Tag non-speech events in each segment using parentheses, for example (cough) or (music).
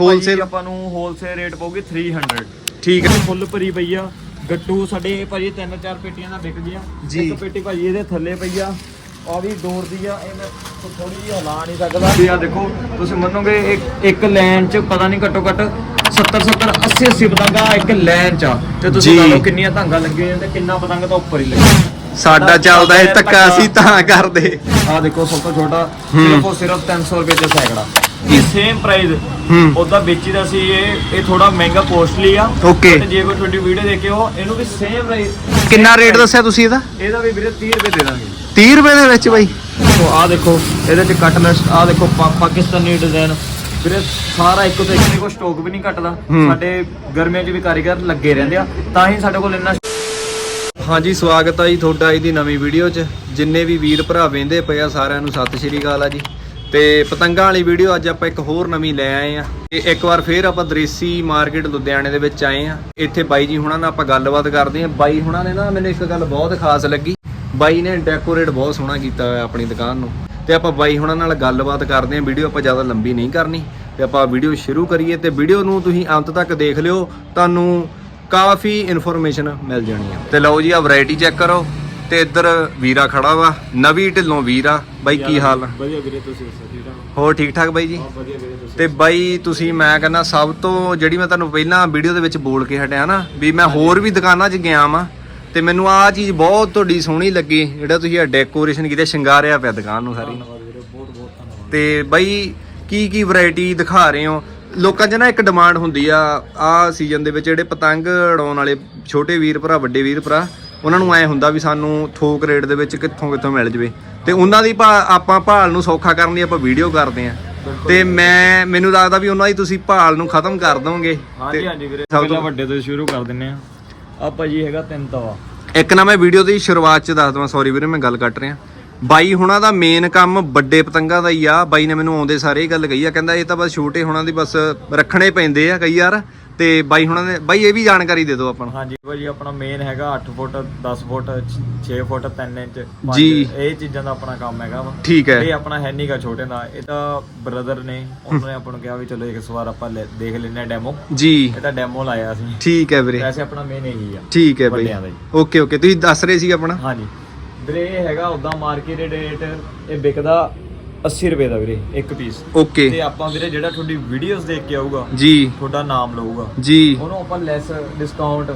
Wholesale? ਆਪਾਂ ਨੂੰ wholesale rate ਪਊਗੀ 300 ਠੀਕ ਹੈ। ਫੁੱਲ ਭਰੀ ਪਈ ਆ। ਗੱਟੂ ਸਾਡੇ ਭਾਜੀ ਤਿੰਨ ਚਾਰ ਪੇਟੀਆਂ ਦਾ ਵਿਕ ਗਈਆਂ ਜੀ। ਇੱਕ ਪੇਟੀ ਭਾਜੀ ਇਹਦੇ ਥੱਲੇ ਪਈ ਆ। ਆ ਵੀ ਦੌੜ ਦੀ ਆ। ਇਹ ਮੈਂ ਥੋੜੀ ਜਿਹੀ ਹਿਲਾ ਨਹੀਂ ਸਕਦਾ। ਤੇ ਆ ਦੇਖੋ ਤੁਸੀਂ ਮੰਨੋਗੇ ਇੱਕ ਇੱਕ ਲਾਈਨ 'ਚ ਪਤਾ ਨਹੀਂ ਘੱਟੋ ਘੱਟ 70 70 80 80 ਪਤੰਗਾ ਇੱਕ ਲਾਈਨ 'ਚ ਆ। ਤੇ ਤੁਸੀਂ। ਲਾ ਲਓ ਕਿੰਨੀਆਂ ਧਾਂਗਾ ਲੱਗੀਆਂ ਹੋਈਆਂ ਤੇ ਕਿੰਨਾ ਪਤੰਗ ਤਾਂ ਉੱਪਰ ਹੀ ਲੱਗਿਆ। ਸਾਡਾ ਚੱਲਦਾ ਇਹ ਧੱਕਾ ਅਸੀਂ ਤਾਂ ਕਰਦੇ। ਆ ਦੇਖੋ ਸਭ ਤੋਂ ਛੋਟਾ ਹੂੰ। ਸਿਰਫ ਉਹ ਸਿਰਫ 300 ਰੁਪਏ ਚ ਸੈਕੜਾ। ਇਹ ਸੇਮ ਪ੍ਰਾਈਸ ਹੂੰ। ਉਹਦਾ ਵੇਚੀਦਾ ਸੀ ਇਹ ਇਹ ਥੋੜਾ ਮਹਿੰਗਾ ਕੋਸਟਲੀ ਆ। Okay। But ਜੇ ਕੋਈ ਤੁਹਾਡੀ ਵੀਡੀਓ ਦੇਖੇ ਹੋ ਇਹਨੂੰ ਵੀ ਸੇਮ ਪ੍ਰਾਈਸ ਕਿੰਨਾ ਰੇਟ ਦੱਸਿਆ ਤੁਸੀਂ ਇਹਦਾ? ਇਹਦਾ ਵੀ ਵੀਰੇ 30 ਰੁਪਏ ਦੇ ਦਾਂਗੇ। 30 ਰੁਪਏ ਦੇ ਵਿੱਚ ਬਾਈ। ਸੋ ਆ ਦੇਖੋ ਇਹਦੇ ਚ ਕਟਲੈਸ ਆ ਦੇਖੋ ਪਾ- ਪਾਕਿਸਤਾਨੀ ਡਿਜ਼ਾਈਨ ਵੀਰੇ ਸਾਰਾ ਇੱਕੋ ਤੋਂ ਇੱਕ ਕੋਈ ਸਟਾਕ ਵੀ ਨਹੀਂ ਘਟਦਾ। ਹੂੰ। ਸਾਡੇ ਗਰਮੀਆਂ 'ਚ ਵੀ ਕਾਰੀਗਰ ਲੱਗੇ ਰਹਿੰਦੇ ਆ। ਤਾਂ ਹੀ ਸਾਡੇ ਕੋਲ ਇੰਨਾ ਹਾਂਜੀ ਸਵਾਗਤ ਹੈ ਜੀ ਤੁਹਾਡਾ ਅੱਜ ਦੀ ਨਵੀਂ ਵੀਡੀਓ 'ਚ। ਜਿੰਨੇ ਵੀ ਵੀਰ ਭਰਾ ਵੇਂਦੇ ਪਏ ਆ ਸਾਰਿਆਂ ਨੂੰ ਸਤਿ ਸ਼੍ਰੀ ਅਕਾਲ ਆ ਜੀ। ਤੇ ਪਤੰਗਾਂ ਵਾਲੀ ਵੀਡੀਓ ਅੱਜ ਆਪਾਂ ਇੱਕ ਹੋਰ ਨਵੀਂ ਲੈ ਆਏ ਆ। ਤੇ ਇੱਕ ਵਾਰ ਫੇਰ ਆਪਾਂ ਦ੍ਰੇਸੀ ਮਾਰਕੀਟ ਲੁਧਿਆਣੇ ਦੇ ਵਿੱਚ ਆਏ ਆ। ਇੱਥੇ ਬਾਈ ਜੀ ਹੁਣਾਂ ਨਾਲ ਆਪਾਂ ਗੱਲਬਾਤ ਕਰਦੇ ਆ। ਬਾਈ ਹੁਣਾਂ ਨੇ ਨਾ ਮੈਨੂੰ ਇੱਕ ਗੱਲ ਬਹੁਤ ਖਾਸ ਲੱਗੀ। ਬਾਈ ਨੇ ਡੈਕੋਰੇਟ ਬਹੁਤ ਸੋਹਣਾ ਕੀਤਾ ਹੋਇਆ ਆਪਣੀ ਦੁਕਾਨ ਨੂੰ। ਤੇ ਆਪਾਂ ਬਾਈ ਹੁਣਾਂ ਨਾਲ ਗੱਲਬਾਤ ਕਰਦੇ ਆ। ਵੀਡੀਓ ਆਪਾਂ ਜ਼ਿਆਦਾ ਲੰਬੀ ਨਹੀਂ ਕਰਨੀ। ਤੇ ਆਪਾਂ ਵੀਡੀਓ ਸ਼ੁਰੂ ਕਰੀਏ। ਤੇ ਵੀਡੀਓ ਨੂੰ ਤੁਸੀਂ ਅੰਤ ਤੱਕ ਦੇਖ ਲਿਓ। ਤੁਹਾਨੂੰ ਕਾਫੀ ਇਨਫੋਰਮੇਸ਼ਨ ਮਿਲ ਜਾਣੀ ਆ। ਤੇ ਲਓ ਜੀ ਆ ਵੈਰਾਈਟੀ ਚੈੱਕ ਕਰੋ। ਤੇ ਇੱਧਰ ਵੀਰਾ ਖੜਾ ਵਾ ਨਵੀਂ ਢਿੱਲੋਂ ਵੀਰਾ ਬਾਈ ਕੀ ਹਾਲ? ਆ ਵਧੀਆ ਵੀਰੇ ਤੁਸੀਂ ਦੱਸੋ ਠੀਕ ਠਾਕ? ਹੋਰ ਠੀਕ ਠਾਕ ਬਾਈ ਜੀ? ਵਧੀਆ ਵੀਰੇ ਤੁਸੀਂ ਤੇ ਬਾਈ ਤੁਸੀਂ ਮੈਂ ਕਹਿੰਦਾ ਸਭ ਤੋਂ ਜਿਹੜੀ ਮੈਂ ਤੁਹਾਨੂੰ ਪਹਿਲਾਂ ਵੀਡੀਓ ਦੇ ਵਿੱਚ ਬੋਲ ਕੇ ਹਟਿਆ ਨਾ ਵੀ ਮੈਂ ਹੋਰ ਵੀ ਦੁਕਾਨਾਂ 'ਚ ਗਿਆ ਵਾਂ ਤੇ ਮੈਨੂੰ ਆਹ ਚੀਜ਼ ਬਹੁਤ ਤੁਹਾਡੀ ਸੋਹਣੀ ਲੱਗੀ ਜਿਹੜਾ ਤੁਸੀਂ ਇਹ ਡੈਕੋਰੇਸ਼ਨ ਕੀਤੀ ਸ਼ਿੰਗਾਰਿਆ ਪਿਆ ਦੁਕਾਨ ਨੂੰ ਸਾਰੀ। ਧੰਨਵਾਦ ਵੀਰੇ ਬਹੁਤ ਬਹੁਤ ਧੰਨਵਾਦ। ਤੇ ਬਾਈ ਕੀ ਕੀ ਵੈਰਾਈਟੀ ਦਿਖਾ ਰਹੇ ਹੋ? ਲੋਕਾਂ 'ਚ ਨਾ ਇੱਕ ਡਿਮਾਂਡ ਹੁੰਦੀ ਆ ਆ ਸੀਜ਼ਨ ਦੇ ਵਿੱਚ ਜਿਹੜੇ ਪਤੰਗ ਉਡਾਉਣ ਵਾਲੇ ਛੋਟੇ ਵੀਰ ਭਰਾ ਵੱਡੇ ਵੀਰ ਭਰਾ ਉਹਨਾਂ ਨੂੰ ਐ ਹੁੰਦਾ ਵੀ ਸਾਨੂੰ ਥੋਕ ਰੇਟ ਦੇ ਵਿੱਚ ਕਿੱਥੋਂ ਕਿੱਥੋਂ ਮਿਲ ਜਵੇ। ਤੇ ਉਹਨਾਂ ਦੀ ਆਪਾਂ ਭਾਲ ਨੂੰ ਸੌਖਾ ਕਰਨ ਲਈ ਆਪਾਂ ਵੀਡੀਓ ਕਰਦੇ ਆ। ਤੇ ਮੈਂ ਮੈਨੂੰ ਲੱਗਦਾ ਵੀ ਉਹਨਾਂ ਦੀ ਤੁਸੀਂ ਭਾਲ ਨੂੰ ਖਤਮ ਕਰ ਦੋਗੇ। ਹਾਂਜੀ ਹਾਂਜੀ ਵੀਰੇ। ਸਭ ਤੋਂ- ਪਹਿਲਾਂ ਵੱਡੇ ਤੋਂ ਸ਼ੁਰੂ ਕਰ ਦਿੰਨੇ ਆ। ਆ ਭਾਜੀ ਹੈਗਾ ਤਿੰਨ ਤਵਾ। ਇੱਕ ਨਾ ਮੈਂ ਵੀਡੀਓ ਦੀ ਸ਼ੁਰੂਆਤ ਚ ਦੱਸ ਦਵਾਂ ਸੌਰੀ ਵੀਰੇ ਮੈਂ ਗੱਲ ਕੱਟ ਰਿਹਾ। ਬਾਈ ਹੁਣਾਂ ਦਾ ਮੇਨ ਕੰਮ ਵੱਡੇ ਪਤੰਗਾਂ ਦਾ ਹੀ ਆ। ਬਾਈ ਨੇ ਮੈਨੂੰ ਆਉਂਦੇ ਸਾਰੇ ਇਹ ਗੱਲ ਕਹੀ ਆ ਕਹਿੰਦਾ ਇਹ ਤਾਂ ਬਸ ਛੋਟੇ ਹੁਣਾਂ ਦੀ ਬਸ ਰੱਖਣੇ ਪੈਂਦੇ ਆ ਕਈ ਵਾਰ। ਤੇ ਬਾਈ ਹੁਣਾਂ ਦੇ ਬਾਈ ਇਹ ਵੀ ਜਾਣਕਾਰੀ ਦੇ ਦਿਓ ਆਪਾਂ ਨੂੰ। ਹਾਂਜੀ ਭਾਜੀ ਆਪਣਾ ਮੇਨ ਹੈਗਾ 8 ਫੁੱਟ 10 ਫੁੱਟ 6 ਫੁੱਟ 3 ਇੰਚ। ਪੰਜ। ਜੀ। ਇਹ ਚੀਜ਼ਾਂ ਦਾ ਆਪਣਾ ਕੰਮ ਹੈਗਾ ਵਾ। ਠੀਕ ਹੈ। ਇਹ ਆਪਣਾ ਹੈ ਨਹੀਂਗਾ ਛੋਟੇ ਦਾ। ਇਹ ਤਾਂ ਬ੍ਰਦਰ ਨੇ ਉਹਨਾਂ ਨੇ ਆਪਾਂ ਨੂੰ ਕਿਹਾ ਵੀ ਚਲੋ ਇੱਕ ਵਾਰ ਆਪਾਂ ਲੈ- ਦੇਖ ਲੈਨੇ ਆ ਡੈਮੋ ਜੀ। ਇਹ ਤਾਂ ਡੈਮੋ ਲਾਇਆ ਸੀ। ਠੀਕ ਹੈ ਵੀਰੇ। ਵੈਸੇ ਆਪਣਾ ਮੇਨ ਇਹੀ ਆ। ਠੀਕ ਹੈ ਬਾਈ ਵੱਡਿਆਂ ਦਾ ਜੀ। Okay okay. ਤੁਸੀਂ ਦੱਸ ਰਹੇ ਸੀ ਆਪਣਾ? ਹਾਂਜੀ। ਵੀਰੇ ਇਹ ਹੈਗਾ ਉਦਾਂ ਮਾਰਕੀਟ ਰੇਟ ਇਹ ਵਿਕਦਾ 80 ਰੁਪਏ ਦਾ ਵੀਰੇ ਇੱਕ ਪੀਸ ਤੇ ਓਕੇ ਆਪਾਂ ਵੀਰੇ ਜਿਹੜਾ ਤੁਹਾਡੀ ਵੀਡੀਓਜ਼ ਦੇਖ ਕੇ ਆਊਗਾ ਜੀ। ਤੁਹਾਡਾ ਨਾਮ ਲਊਗਾ। ਜੀ। ਉਹਨੂੰ ਆਪਾਂ ਲੈਸ ਡਿਸਕਾਊਂਟ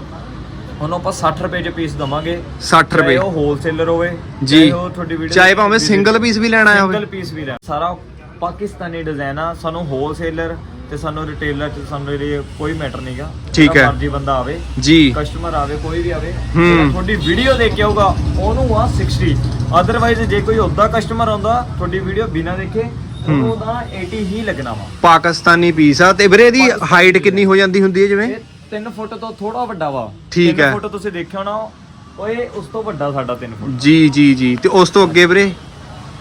ਉਹਨੂੰ ਆਪਾਂ 60 ਰੁਪਏ ਚ ਪੀਸ ਦਵਾਂਗੇ। 60 ਰੁਪਏ। ਉਹ ਹੋਲਸੇਲਰ ਹੋਵੇ ਜੀ। ਉਹ ਤੁਹਾਡੀ ਵੀਡੀਓ ਚਾਹੇ ਭਾਵੇਂ ਸਿੰਗਲ ਪੀਸ ਵੀ ਲੈਣਾ ਹੋਵੇ। ਸਿੰਗਲ ਪੀਸ ਵੀ ਲੈਣਾ ਸਾਰਾ ਪਾਕਿਸਤਾਨੀ ਡਿਜ਼ਾਈਨ ਆ ਸਾਨੂੰ ਹੋਲਸੇਲਰ ਤੇ ਸਾਨੂੰ ਰਿਟੇਲਰ ਚ ਸਾਨੂੰ ਇਹਦੇ ਕੋਈ ਮੈਟਰ ਨਹੀਂਗਾ ਠੀਕ ਹੈ। ਮਰਜ਼ੀ ਬੰਦਾ ਆਵੇ ਜੀ। ਕਸਟਮਰ ਆਵੇ ਕੋਈ ਵੀ ਆਵੇ ਹੂੰ। ਜਿਹੜਾ ਤੁਹਾਡੀ ਵੀਡੀਓ ਦੇਖ ਕੇ ਆਊਗਾ ਉਹਨੂੰ ਆ 60 ਅਦਰਵਾਈਜ਼ ਜੇ ਕੋਈ ਉਦਾਂ ਕਸਟਮਰ ਆਉਂਦਾ ਤੁਹਾਡੀ ਵੀਡੀਓ ਬਿਨਾ ਦੇਖੇ ਉਹਨੂੰ ਤਾਂ 80 ਹੀ ਲੱਗਣਾ ਵਾ। ਪਾਕਿਸਤਾਨੀ ਪੀਸ ਆ। ਤੇ ਵੀਰੇ ਇਹਦੀ ਹਾਈਟ ਕਿੰਨੀ ਹੋ ਜਾਂਦੀ ਹੁੰਦੀ ਹੈ ਜਿਵੇਂ? ਇਹ 3 ਫੁੱਟ ਤੋਂ ਥੋੜਾ ਵੱਡਾ ਵਾ। ਠੀਕ ਤਿੰਨ ਹੈ। ਫੁੱਟ ਤੁਸੀਂ ਦੇਖਿਆ ਹੋਣਾ ਓਏ ਉਸ ਤੋਂ ਵੱਡਾ ਸਾਡਾ 3 ਫੁੱਟ। ਜੀ ਜੀ ਜੀ। ਤੇ ਉਸ ਤੋਂ ਅੱਗੇ ਵੀਰੇ?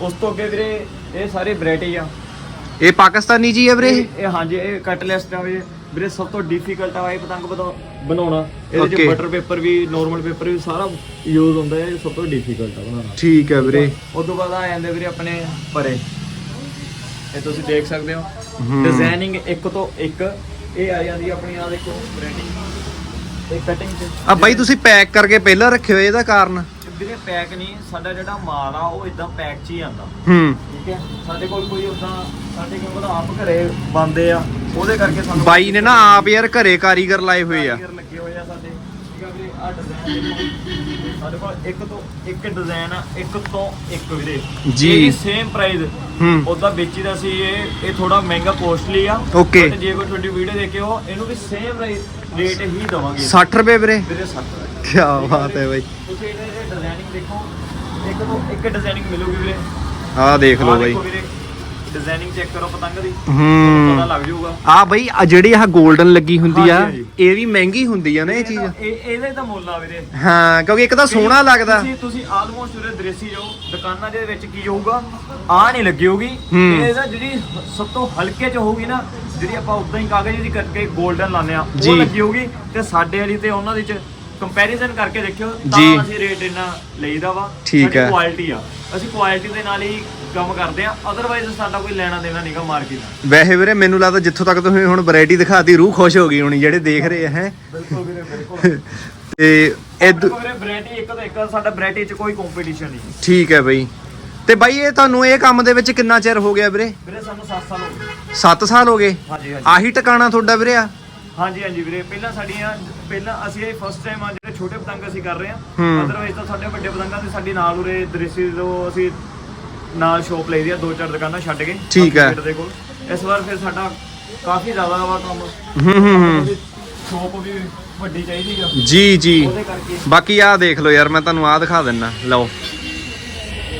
ਉਸ ਤੋਂ ਅੱਗੇ ਵੀਰੇ ਇਹ ਸਾਰੇ ਵੈਰਾਈਟੀ ਆ। ਇਹ ਪਾਕਿਸਤਾਨੀ ਜੀ ਹੈ ਵੀਰੇ? ਇਹ ਇਹ ਹਾਂਜੀ ਇਹ ਕਟਲੈਸਟ ਆ ਵੀਰੇ ਵੀਰੇ ਸਭ ਤੋਂ ਡਿਫਿਕਲਟ ਆ ਇਹ ਪਤੰਗ ਬਤਾ- ਬਣਾਉਣਾ। ਇਹਦੇ Okay. ਚ ਬਟਰ ਪੇਪਰ ਵੀ ਨਾਰਮਲ ਪੇਪਰ ਵੀ ਸਾਰਾ ਯੂਜ਼ ਹੁੰਦਾ ਹੈ ਇਹ ਸਭ ਤੋਂ ਡਿਫਿਕਲਟ ਆ ਬਣਾਉਣਾ। ਠੀਕ ਹੈ ਵੀਰੇ। ਉਸ ਤੋਂ ਬਾਅਦ ਆ ਜਾਂਦੇ ਵੀਰੇ ਆਪਣੇ ਪਰੇ। ਇਹ ਤੁਸੀਂ ਦੇਖ ਸਕਦੇ ਹੋ। ਡਿਜ਼ਾਈਨਿੰਗ ਇੱਕ ਤੋਂ ਇੱਕ। ਇਹ ਆ ਜਾਂਦੀ ਆਪਣੀ ਆ ਦੇਖੋ ਵੈਰਾਈਟੀ ਇਹ ਕਟਿੰਗ ਚ। ਆ ਬਾਈ ਤੁਸੀਂ ਪੈਕ ਕਰਕੇ ਪਹਿਲਾਂ ਰੱਖੇ ਹੋਏ ਇਹਦਾ ਕਾਰਨ। ਵੀਰੇ ਪੈਕ ਨਹੀਂ ਸਾਡਾ ਜਿਹੜਾ ਮਾਲ ਆ ਉਹ ਇਦਾਂ ਪੈਕ 'ਚ ਹੀ ਆਂਦਾ। ਹੂੰ। ਠੀਕ ਹੈ? ਸਾਡੇ ਕੋਲ ਕੋਈ ਉਦਾਂ ਸਾਡੇ ਕੋਲ ਆਪ ਘਰੇ ਬੰਦੇ ਆ ਉਹਦੇ ਕਰਕੇ ਸਾਨੂੰ ਬਾਈ ਨੇ ਨਾ ਆਪ ਯਾਰ ਘਰੇ ਕਾਰੀਗਰ ਲਾਏ ਹੋਏ ਆ। ਕਾਰੀਗਰ ਲੱਗੇ ਹੋਏ ਆ ਸਾਡੇ। ਠੀਕ ਆ ਵੀਰੇ ਆ ਡਿਜ਼ਾਈਨ ਦੇਖੋ। ਸਾਡੇ ਕੋਲ ਇੱਕ ਤੋਂ ਇੱਕ ਡਿਜ਼ਾਈਨ ਆ ਇੱਕ ਤੋਂ ਇੱਕ ਵੀਰੇ। ਜੀ। ਸੇਮ ਪ੍ਰਾਈਸ ਹੂੰ। ਉਦਾਂ ਵੇਚੀਦਾ ਸੀ ਇਹ ਇਹ ਥੋੜਾ ਮਹਿੰਗਾ ਕੋਸਟਲੀ ਆ। Okay। But ਜੇ ਕੋਈ ਤੁਹਾਡੀ ਵੀਡੀਓ ਦੇਖੇ ਹੋ ਇਹਨੂੰ ਵੀ ਸੇਮ ਰੇਟ ਹੀ ਦਵਾਂਗੇ। 60 ਰੁਪਏ ਵੀਰੇ। ਵੀਰੇ 60 ਰੁਪਏ। ਕੀ ਬਾਤ ਹੈ ਬਾਈ। ਤੁਸੀਂ ਇਹਦੇ ਡਿਜ਼ਾਈਨਿੰਗ ਦੇਖੋ। ਇੱਕ ਤੋਂ ਇੱਕ ਡਿਜ਼ਾਈਨਿੰਗ ਮਿਲੂਗੀ ਵੀਰੇ। ਆਹ ਦੇਖ ਲਓ ਬਾਈ। ਡਿਜ਼ਾਈਨਿੰਗ ਚੈੱਕ ਕਰੋ ਪਤੰਗ ਦੀ। ਪਤਾ ਹੂੰ ਲੱਗ ਜਾਊਗਾ। ਆ ਬਾਈ ਆ ਜਿਹੜੀ ਆਹ 골ਡਨ ਲੱਗੀ ਹੁੰਦੀ ਆ ਹਾਂਜੀ, ਇਹ ਵੀ ਮਹਿੰਗੀ ਹੁੰਦੀ ਆ ਨਾ ਇਹ ਚੀਜ਼? ਇਹ ਇਹਦੇ ਤਾਂ ਮੁੱਲ ਆ ਵੀਰੇ। ਹਾਂ ਕਿਉਂਕਿ ਇੱਕ ਤਾਂ ਸੋਹਣਾ ਲੱਗਦਾ। ਤੁਸੀਂ ਤੁਸੀਂ ਆਲਮੋਸਟ ਉਰੇ ਦ੍ਰੇਸੀ ਜਾਓ। ਦੁਕਾਨਾਂ ਦੇ ਵਿੱਚ ਕੀ ਹੋਊਗਾ? ਆ ਨਹੀਂ ਲੱਗੀ ਹੋਊਗੀ। ਹੂੰ। ਇਹ ਇਹਦਾ ਜਿਹੜੀ ਸਭ ਤੋਂ ਹਲਕੇ ਚ ਹੋਊਗੀ ਨਾ ਜਿਹੜੀ ਆਪਾਂ ਉਦਾਂ ਹੀ ਕਾਗਜ਼ ਦੀ ਕਰਕੇ 골ਡਨ ਲਾਉਂਦੇ ਆ ਜੀ। ਉਹ ਲੱਗੀ ਹੋਊਗੀ। ਤੇ ਸਾਡੇ ਵਾਲੀ ਤੇ ਉਹਨਾਂ ਦੇ ਚ ਕੰਪੈਰੀਜ਼ਨ ਕਰਕੇ ਦੇਖਿਓ ਤਾਂ ਜੀ। ਅਸੀਂ ਰੇਟ ਇੰਨਾ ਲਈਦਾ ਵਾ ਠੀਕ ਹੈ। ਕੁਆਲਿਟੀ ਆ। ਅਸੀਂ ਕੁਆਲਿਟੀ ਦੇ ਨਾਲ ਹੀ ਕੰਮ ਕਰਦੇ ਆ ਅਦਰਵਾਈਜ਼ ਸਾਡਾ ਕੋਈ ਲੈਣਾ ਦੇਣਾ ਨਹੀਂਗਾ ਮਾਰਕੀਟ ਨਾਲ ਵੈਸੇ ਵੀਰੇ ਮੈਨੂੰ ਲੱਗਦਾ ਜਿੱਥੋਂ ਤੱਕ ਤੁਸੀਂ ਹੁਣ ਵੈਰਾਈਟੀ ਦਿਖਾਤੀ ਰੂਹ ਖੁਸ਼ ਹੋ ਗਈ ਹੋਣੀ ਜਿਹੜੇ ਦੇਖ ਰਹੇ ਹੈ। ਬਿਲਕੁਲ ਵੀਰੇ ਬਿਲਕੁਲ। (laughs) ਤੇ ਇਹ ਵੀਰੇ ਵੈਰਾਈਟੀ ਇੱਕ ਤੋਂ ਇੱਕ ਸਾਡਾ ਵੈਰਾਈਟੀ 'ਚ ਕੋਈ ਕੰਪੀਟੀਸ਼ਨ ਨਹੀਂ। ਠੀਕ ਹੈ ਬਈ। ਤੇ ਬਾਈ ਇਹ ਤੁਹਾਨੂੰ ਇਹ ਕੰਮ ਦੇ ਵਿੱਚ ਕਿੰਨਾ ਚਿਰ ਹੋ ਗਿਆ ਵੀਰੇ? ਵੀਰੇ ਸਾਨੂੰ 7 ਸਾਲ ਹੋ ਗਏ। 7 ਸਾਲ ਹੋ ਗਏ? ਹਾਂਜੀ ਹਾਂਜੀ। ਆਹੀ ਟਿਕਾਣਾ ਤੁਹਾਡਾ ਵੀਰੇ ਆ? ਹਾਂਜੀ ਹਾਂਜੀ ਵੀਰੇ ਪਹਿਲਾਂ ਸਾਡੀਆਂ ਪਹਿਲਾਂ ਅਸੀਂ ਇਹ ਫਸਟ ਟਾਈਮ ਆ ਜਿਹੜੇ ਛੋਟੇ ਪਤੰਗ ਅਸੀਂ ਕਰ ਰਹੇ ਹਾਂ। ਅਦਰਵਾਈਜ਼ ਤਾਂ ਸਾਡੇ ਵੱਡੇ ਪਤੰਗਾਂ ਦੇ ਸਾਡੀ ਨਾਲ ਉਰੇ ਦ੍ਰਿਸ਼ੀ ਤੋਂ ਅਸੀਂ ਨਾਲ ਸ਼ੋਪ ਲਈ ਦੀ ਆ ਦੋ ਚਾਰ ਦੁਕਾਨਾਂ ਛੱਡ ਕੇ ਠੀਕ ਹੈ। ਦੇ ਕੋਲ। ਇਸ ਵਾਰ ਫਿਰ ਸਾਡਾ ਕਾਫੀ ਜ਼ਿਆਦਾ ਵਾ ਕੰਮ। ਹੂੰ ਹੂੰ ਹੂੰ। ਸ਼ੋਪ ਵੀ ਵੱਡੀ ਚਾਹੀਦੀ ਆ। ਜੀ ਜੀ। ਬਾਕੀ ਆਹ ਦੇਖ ਲਓ ਯਾਰ ਮੈਂ ਤੁਹਾਨੂੰ ਆਹ ਦਿਖਾ ਦਿੰਨਾ। ਲਓ।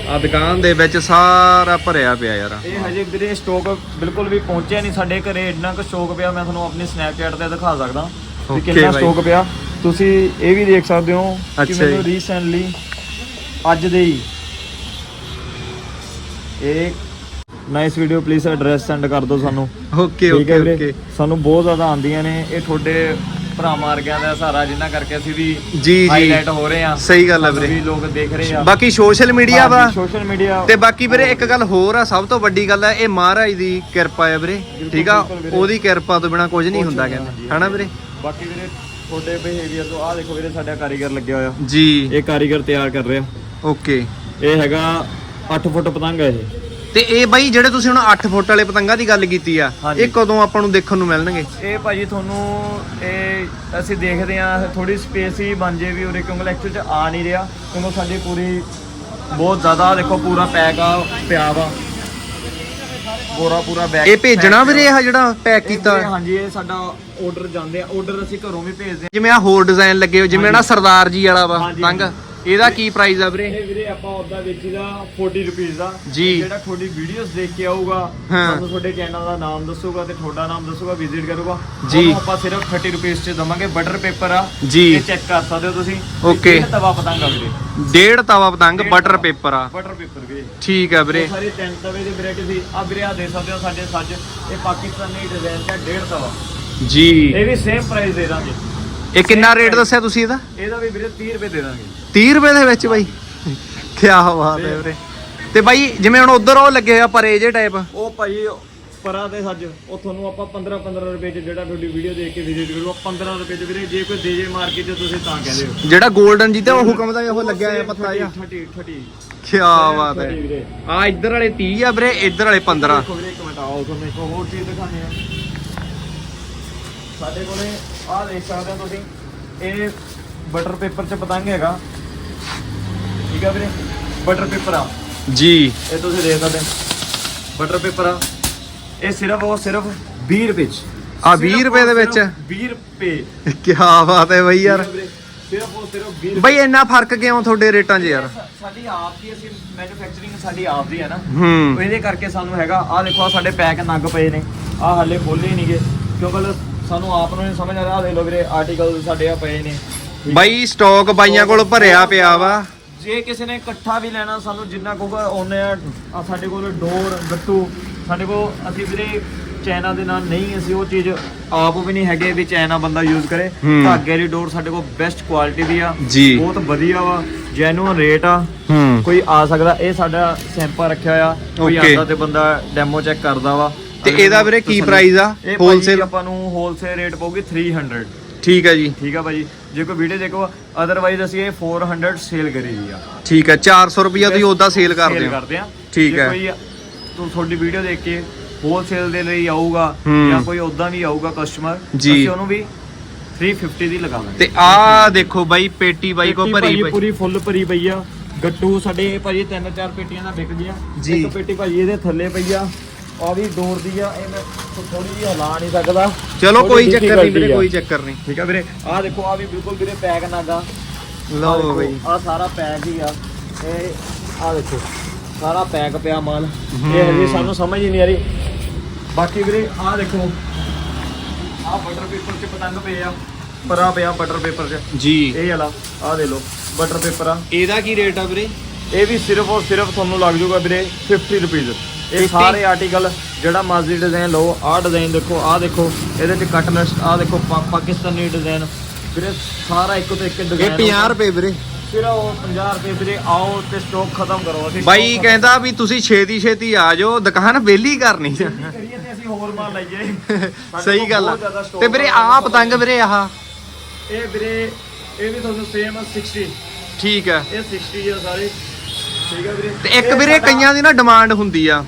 ਆ ਦੁਕਾਨ ਦੇ ਵਿੱਚ ਸਾਰਾ ਭਰਿਆ ਪਿਆ ਯਾਰ। ਇਹ ਹਜੇ ਵੀਰੇ ਸਟਾਕ ਬਿਲਕੁਲ ਵੀ ਪਹੁੰਚਿਆ ਨਹੀਂ ਸਾਡੇ ਘਰੇ ਇੰਨਾ ਕੁ ਸਟਾਕ ਪਿਆ ਮੈਂ ਤੁਹਾਨੂੰ ਆਪਣੀ ਸਨੈਪਚੈਟ ਤੇ ਦਿਖਾ ਸਕਦਾ Okay ਕਿੰਨਾ। ਸਟਾਕ ਪਿਆ। ਤੁਸੀਂ ਇਹ ਵੀ ਦੇਖ ਸਕਦੇ ਹੋ ਕਿ ਮੈਨੂੰ। ਰੀਸੈਂਟਲੀ ਅੱਜ ਦੇ ਹੀ ਇਹ nice video please address send ਕਰ ਦਿਓ ਸਾਨੂੰ। ਓਕੇ ਓਕੇ ਸਾਨੂੰ ਬਹੁਤ ਜ਼ਿਆਦਾ ਆਉਂਦੀਆਂ ਨੇ। ਇਹ ਤੁਹਾਡੇ ਭਰਾ ਮਾਰ ਗਿਆ ਦਾ ਸਹਾਰਾ ਜਿੰਨਾ ਕਰਕੇ ਅਸੀਂ ਵੀ ਜੀ ਜੀ। ਹਾਈਲਾਈਟ ਹੋ ਰਹੇ ਆ ਸਹੀ ਗੱਲ ਸਾਨੂੰ ਵੀਰੇ। ਵੀ ਲੋਕ ਦੇਖ ਰਹੇ ਆ। ਬਾਕੀ ਸੋਸ਼ਲ ਮੀਡੀਆ ਵਾ। ਸੋਸ਼ਲ ਮੀਡੀਆ ਤੇ ਬਾਕੀ ਵੀਰੇ ਇੱਕ ਗੱਲ ਹੋਰ ਆ ਸਭ ਤੋਂ ਵੱਡੀ ਗੱਲ ਆ ਇਹ ਮਹਾਰਾਜ ਦੀ ਕਿਰਪਾ ਹੈ ਵੀਰੇ। ਠੀਕ ਆ। ਉਹਦੀ ਕਿਰਪਾ ਤੋਂ ਬਿਨਾ ਕੁਝ ਨਹੀਂ ਹੁੰਦਾ ਕਹਿੰਦੇ। ਹਨਾ ਵੀਰੇ? ਬਾਕੀ ਵੀਰੇ ਤੁਹਾਡੇ ਬਿਹੇਵੀਅਰ ਤੋਂ ਆਹ ਦੇਖੋ ਵੀਰੇ ਸਾਡਾ ਕਾਰੀਗਰ ਲੱਗਿਆ ਹੋਇਆ। ਜੀ। ਇਹ ਕਾਰੀਗਰ ਤਿਆਰ ਕਰ ਰਿਹਾ। ਓਕੇ। ਇਹ ਹੈਗਾ 8 ਫੁੱਟ ਪਤੰਗ ਹੈ ਇਹ। ਤੇ ਇਹ ਬਾਈ ਜਿਹੜੇ ਤੁਸੀਂ ਹੁਣ 8 ਫੁੱਟ ਵਾਲੇ ਪਤੰਗਾਂ ਦੀ ਗੱਲ ਕੀਤੀ ਆ ਹਾਂਜੀ। ਇਹ ਕਦੋਂ ਆਪਾਂ ਨੂੰ ਦੇਖਣ ਨੂੰ ਮਿਲਣਗੇ? ਇਹ ਭਾਜੀ ਤੁਹਾਨੂੰ ਇਹ ਅਸੀਂ ਦੇਖਦੇ ਆ ਥੋੜੀ ਸਪੇਸ ਹੀ ਬਣ ਜੇ ਵੀ ਉਰੇ ਕਿਉਂਕਿ ਲੈਕਚਰ ਚ ਆ ਨਹੀਂ ਰਿਹਾ ਕਿਉਂਕਿ ਸਾਡੀ ਪੂਰੀ ਬਹੁਤ ਜ਼ਿਆਦਾ ਦੇਖੋ ਪੂਰਾ ਪੈਕ ਆ ਪਿਆ ਵਾ। ਪੂਰਾ ਪੂਰਾ ਬੈਗ ਇਹ ਭੇਜਣਾ ਵੀਰੇ ਇਹ ਜਿਹੜਾ ਪੈਕ ਕੀਤਾ? ਹਾਂਜੀ ਇਹ ਸਾਡਾ ਆਰਡਰ ਜਾਂਦੇ ਆ। ਆਰਡਰ ਅਸੀਂ ਘਰੋਂ ਵੀ ਭੇਜਦੇ ਆ ਜਿਵੇਂ ਆ ਹੋਰ ਡਿਜ਼ਾਈਨ ਲੱਗੇ ਹੋ ਜਿਵੇਂ ਨਾ ਸਰਦਾਰ ਜੀ ਵਾਲਾ ਵਾ ਹਾਂਜੀ। ਇਹਦਾ ਕੀ ਪ੍ਰਾਈਸ ਆ ਵੀਰੇ? ਇਹ ਵੀਰੇ ਆਪਾਂ ਉਹਦਾ ਵੇਚੀਦਾ 40 ਰੁਪਏ ਦਾ। ਜੀ। ਜਿਹੜਾ ਤੁਹਾਡੀ ਵੀਡੀਓਜ਼ ਦੇਖ ਕੇ ਆਊਗਾ ਹਾਂ। ਤੁਹਾਨੂੰ ਤੁਹਾਡੇ ਚੈਨਲ ਦਾ ਨਾਮ ਦੱਸੂਗਾ ਤੇ ਤੁਹਾਡਾ ਨਾਮ ਦੱਸੂਗਾ ਵਿਜ਼ਿਟ ਕਰੂਗਾ। ਜੀ। ਉਹਨੂੰ ਆਪਾਂ ਸਿਰਫ 30 ਰੁਪਏ ਚ ਦਵਾਂਗੇ ਬਟਰ ਪੇਪਰ ਆ। ਜੀ। ਇਹ ਚੈੱਕ ਕਰ ਸਕਦੇ ਹੋ ਤੁਸੀਂ। Okay। ਇਹ ਤਵਾ ਪਤੰਗ ਆ ਵੀਰੇ। ਡੇਢ ਤਵਾ ਪਤੰਗ ਬਟਰ। ਪੇਪਰ ਆ। ਬਟਰ ਪੇਪਰ ਵੀਰੇ। ਠੀਕ ਆ ਵੀਰੇ। ਉਹ ਸਾਰੇ ਤਿੰਨ ਤਵੇ ਦੀ ਵੈਰਾਈਟੀ ਸੀ ਆ ਵੀਰੇ ਆ ਦੇ ਸਕਦੇ ਹੋ ਸਾਡੇ ਸੱਜ। ਇਹ ਪਾਕਿਸਤਾਨੀ ਡਿਜ਼ਾਈਨ ਦਾ ਡੇਢ ਤਵਾ। ਜੀ। ਇਹ ਵੀ ਸੇਮ ਪ੍ਰਾਈਸ ਦੇ ਦਾਂਗੇ। ਇਹ ਕਿੰਨਾ ਰੇਟ ਦੱਸਿਆ ਤੁਸੀਂ ਇਹਦਾ? ਇਹਦਾ ਵੀ ਵੀਰੇ 30 ਰੁਪਏ ਦੇ ਦਾਂਗੇ। 30 ਰੁਪਏ ਦੇ ਵਿੱਚ ਬਾਈ? ਕੀ ਬਾਤ ਹੈ ਵੀਰੇ। ਤੇ ਬਾਈ ਜਿਵੇਂ ਹੁਣ ਉਧਰ ਉਹ ਲੱਗੇ ਆ ਪਰੇ ਜੇ ਟਾਈਪ ਉਹ ਭਾਈ ਪਰਾਂ ਦੇ ਸੱਜ ਉਹ ਤੁਹਾਨੂੰ ਆਪਾਂ 15 15 ਰੁਪਏ ਚ ਜਿਹੜਾ ਤੁਹਾਡੀ ਵੀਡੀਓ ਦੇਖ ਕੇ ਵਿਜ਼ਿਟ ਕਰੂਗਾ 15 ਰੁਪਏ ਚ ਵੀਰੇ ਜੇ ਕੋਈ ਦੇ ਜੇ ਮਾਰਕੀਟ ਚ ਤੁਸੀਂ ਤਾਂ ਕਹਿੰਦੇ ਹੋ। ਜਿਹੜਾ 골ਡਨ ਜੀ ਤੇ ਉਹ ਹੁਕਮ ਦਾ ਉਹ ਲੱਗਿਆ ਹੋਇਆ ਪੱਤਾ ਜਿਹਾ। 30 30 ਕੀ ਬਾਤ ਹੈ। ਆ ਇੱਧਰ ਵਾਲੇ 30 ਆ ਵੀਰੇ ਇੱਧਰ ਵਾਲੇ 15 ਦੇਖੋ ਵੀਰੇ ਇੱਕ ਮਿੰਟ ਆਓ ਤੁਹਾਨੂੰ ਇੱਕ ਹੋਰ ਚੀਜ਼ ਦਿਖਾਉਂਦੇ ਆ ਸਾਡੇ ਕੋਲੇ ਆਹ ਦੇਖ ਸਕਦੇ ਹੋ ਤੁਸੀਂ ਇਹ ਬਟਰ ਪੇਪਰ ਚ ਪਤੰਗ ਹੈਗਾ। ਠੀਕ ਆ ਵੀਰੇ? ਬਟਰ ਪੇਪਰ ਆ। ਜੀ। ਇਹ ਤੁਸੀਂ ਦੇਖ ਸਕਦੇ ਬਟਰ ਪੇਪਰ ਆ। ਇਹ ਸਿਰਫ ਉਹ ਸਿਰਫ 20 ਰੁਪਏ ਚ। ਆ ਸਿਰਫ 20 ਰੁਪਏ ਦੇ ਵਿੱਚ? ਸਿਰਫ 20 ਰੁਪਏ। ਕੀ ਬਾਤ ਹੈ ਬਾਈ ਯਾਰ। ਵੀਰੇ, ਸਿਰਫ ਉਹ ਸਿਰਫ 20 ਰੁਪਏ। ਬਾਈ ਇੰਨਾ ਫ਼ਰਕ ਕਿਉਂ ਤੁਹਾਡੇ ਰੇਟਾਂ 'ਚ ਯਾਰ? ਸਾਡੀ ਆਪ ਦੀ ਅਸੀਂ ਮੈਨੂਫੈਕਚਰਿੰਗ ਸਾਡੀ ਆਪ ਦੀ ਹੈ ਨਾ। ਹੂੰ। ਇਹਦੇ ਕਰਕੇ ਸਾਨੂੰ ਹੈਗਾ ਆਹ ਦੇਖੋ ਆ ਸਾਡੇ ਪੈਕ ਨੱਗ ਪਏ ਨੇ। ਆਹ ਹਾਲੇ ਖੋਲੇ ਨਹੀਂਗੇ ਕਿਉਂਕਿ ਸਾਨੂੰ ਆਪ ਨੂੰ ਨਹੀਂ ਸਮਝ ਆ ਰਿਹਾ। ਦੇਖ ਲਓ ਵੀਰੇ ਆਰਟੀਕਲ ਸਾਡੇ ਆ ਪਏ ਨੇ। ਬਾਈ ਸਟਾਕ ਬਾਈਆਂ ਕੋਲ ਭਰਿਆ ਪਿਆ ਵਾ। ਜੇ ਕਿਸੇ ਨੇ ਇਕੱਠਾ ਵੀ ਲੈਣਾ ਸਾਨੂੰ ਜਿੰਨਾ ਕਹੂਗਾ ਉਹਨੇ ਆ ਸਾਡੇ ਕੋਲ ਡੋਰ ਗੱਟੂ। ਸਾਡੇ ਕੋਲ ਅਸੀਂ ਵੀਰੇ ਚਾਈਨਾ ਦੇ ਨਾਲ ਨਹੀਂ ਅਸੀਂ ਉਹ ਚੀਜ਼ ਆਪ ਵੀ ਨਹੀਂ ਹੈਗੇ ਵੀ ਚਾਈਨਾ ਬੰਦਾ ਯੂਜ਼ ਕਰੇ। ਧਾਗੇ ਦੀ ਡੋਰ ਸਾਡੇ ਕੋਲ ਬੈਸਟ ਕੁਆਲਿਟੀ ਦੀ ਆ। ਬਹੁਤ ਵਧੀਆ ਵਾ ਜੈਨੂਅਨ ਰੇਟ ਆ। ਕੋਈ ਆ ਸਕਦਾ ਇਹ ਸਾਡਾ ਸੈਂਪਲ ਰੱਖਿਆ ਹੋਇਆ। ਕੋਈ. ਆਂਦਾ ਤੇ ਬੰਦਾ ਡੈਮੋ ਚੈੱਕ ਕਰਦਾ ਵਾ। ਤੇ ਇਹਦਾ ਵੀਰੇ ਕੀ price ਆ? wholesale? ਆਪਾਂ ਨੂੰ ਹੋਲਸੇਲ ਰੇਟ ਪਊਗੀ 300 ਠੀਕ ਹੈ ਜੀ। ਠੀਕ ਆ ਭਾਜੀ। ਜੇ ਕੋਈ ਵੀਡੀਓ ਦੇਖੋ ਅਦਰਵਾਈਜ਼ ਅਸੀਂ ਇਹ 400 ਸੇਲ ਕਰੀ ਦੀ ਆ। ਠੀਕ ਹੈ 400 ਰੁਪਿਆ ਤੁਸੀਂ ਉਦਾਂ ਸੇਲ ਕਰਦੇ ਹੋ। ਕਰਦੇ ਆ। ਠੀਕ ਹੈ। ਕੋਈ ਤੂੰ ਤੁਹਾਡੀ ਵੀਡੀਓ ਦੇਖ ਕੇ ਹੋਲਸੇਲ ਦੇ ਲਈ ਆਊਗਾ। ਜਾਂ ਕੋਈ ਉਦਾਂ ਵੀ ਆਊਗਾ ਕਸਟਮਰ। ਅਸੀਂ ਉਹਨੂੰ ਵੀ 350 ਦੀ ਲਗਾ ਦਾਂਗੇ ਤੇ ਆਹ ਦੇਖੋ ਬਾਈ ਪੇਟੀ ਬਾਈ ਕੋ ਭਰੀ ਪਈ। ਪੂਰੀ ਫੁੱਲ ਭਰੀ ਪਈ ਆ। ਗੱਟੂ ਸਾਡੇ ਭਾਜੀ ਤਿੰਨ ਚਾਰ ਪੇਟੀਆਂ ਦਾ ਵਿਕ ਗਿਆ। ਇੱਕ ਪੇਟੀ ਭਾਜੀ ਇਹਦੇ ਥੱਲੇ ਪਈ ਆ। ਆ ਵੀ ਡੋਰ ਦੀ ਆ ਇਹ ਮੈਂ ਥੋੜੀ ਜਿਹੀ ਹਿਲਾ ਨਹੀਂ ਸਕਦਾ। ਚਲੋ ਕੋਈ ਚੱਕਰ ਨਹੀਂ ਵੀਰੇ। ਕੋਈ ਚੱਕਰ ਨਹੀਂ। ਠੀਕ ਆ ਵੀਰੇ ਆ ਦੇਖੋ ਆ ਵੀ ਬਿਲਕੁਲ ਵੀਰੇ ਪੈਕ ਨਾਗਾ। ਲਓ ਬਾਈ। ਆ ਸਾਰਾ ਪੈਕ ਹੀ ਆ। ਇਹ ਆ ਦੇਖੋ ਸਾਰਾ ਪੈਕ ਪਿਆ ਮਾਲ। ਇਹ ਹਜੇ ਸਾਨੂੰ ਸਮਝ ਹੀ ਨਹੀਂ ਆ ਰਹੀ। ਬਾਕੀ ਵੀਰੇ ਆ ਦੇਖੋ ਆ ਬਟਰ ਪੇਪਰ 'ਚ ਪਤੰਗ ਪਏ ਆ ਪਰਾ ਪਿਆ ਬਟਰ ਪੇਪਰ 'ਚ। ਜੀ। ਇਹ ਵਾਲਾ ਆ ਦੇ ਲਓ ਬਟਰ ਪੇਪਰ ਆ। ਇਹਦਾ ਕੀ ਰੇਟ ਆ ਵੀਰੇ? ਇਹ ਵੀ ਸਿਰਫ ਔਰ ਸਿਰਫ ਤੁਹਾਨੂੰ ਲੱਗ ਜਾਊਗਾ ਵੀਰੇ 50 ਰੁਪਏ ਇਹ 50? ਸਾਰੇ ਆਰਟੀਕਲ ਜਿਹੜਾ ਮਰਜ਼ੀ ਡਿਜ਼ਾਈਨ ਲਓ ਆਹ ਡਿਜ਼ਾਈਨ ਦੇਖੋ ਆਹ ਦੇਖੋ ਇਹਦੇ ਚ ਕਟਲੈਸ ਆਹ ਦੇਖੋ ਪਾਕਿਸਤਾਨੀ ਡਿਜ਼ਾਈਨ ਵੀਰੇ ਸਾਰਾ ਇੱਕ ਤੋਂ ਇੱਕ ਇਹ ਡਿਜ਼ਾਈਨ 50 ਰੁਪਏ ਵੀਰੇ। ਸਿਰਫ ਉਹ 50 ਰੁਪਏ ਵੀਰੇ ਆਓ ਤੇ ਸਟਾਕ ਖਤਮ ਕਰੋ। ਅਸੀਂ ਬਾਈ stock ਕਹਿੰਦਾ ਵੀ ਤੁਸੀਂ ਛੇਤੀ ਛੇਤੀ ਆ ਜਾਓ ਦੁਕਾਨ ਵਿਹਲੀ ਕਰਨੀ। ਆ ਖਤਮ ਕਰੀਏ ਤੇ ਅਸੀਂ ਹੋਰ ਮਾਲ ਲਈਏ। (laughs) ਸਾਡੇ ਸਹੀ ਗੱਲ ਆ। ਤੇ ਵੀਰੇ ਆ। ਆਹ ਪਤੰਗ ਵੀਰੇ ਆਹ। ਇਹ ਵੀਰੇ ਇਹ ਵੀ ਤੁਹਾਨੂੰ ਸੇਮ 60 ਠੀਕ ਹੈ ਇਹ 60 ਹੀ ਆ ਸਾਰੇ। ਠੀਕ ਹੈ ਵੀਰੇ। ਤੇ ਇੱਕ ਵੀਰੇ ਕਈਆਂ ਦੀ ਨਾ ਡਿਮਾਂਡ ਹੁੰਦੀ ਆ।